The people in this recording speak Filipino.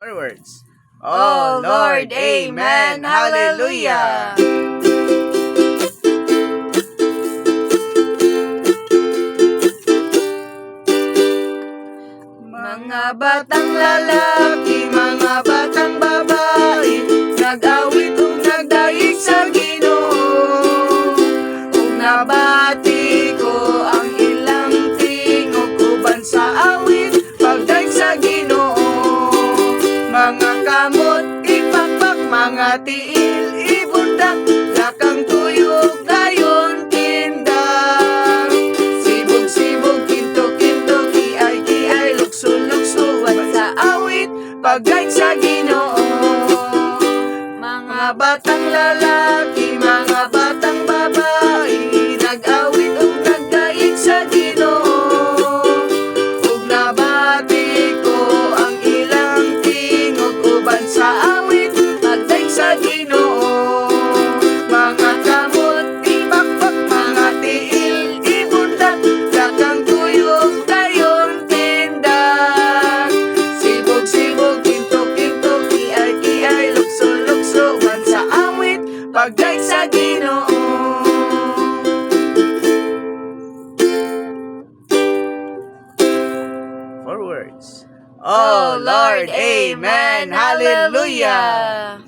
Forwards. Oh Lord, Amen. Hallelujah. Mga batang lalaki, mga batang babae, nag-awit mga tiil ibundak, lakang tuyog dayon tindak. Sibog-sibog, kinto-kinto, kiay-kiay, lukso-luksuan sa awit, pagdaig sa Ginoo. Mga batang lalaki, pagdaig sa Ginoo. Forwards. Oh Lord, Amen. Hallelujah.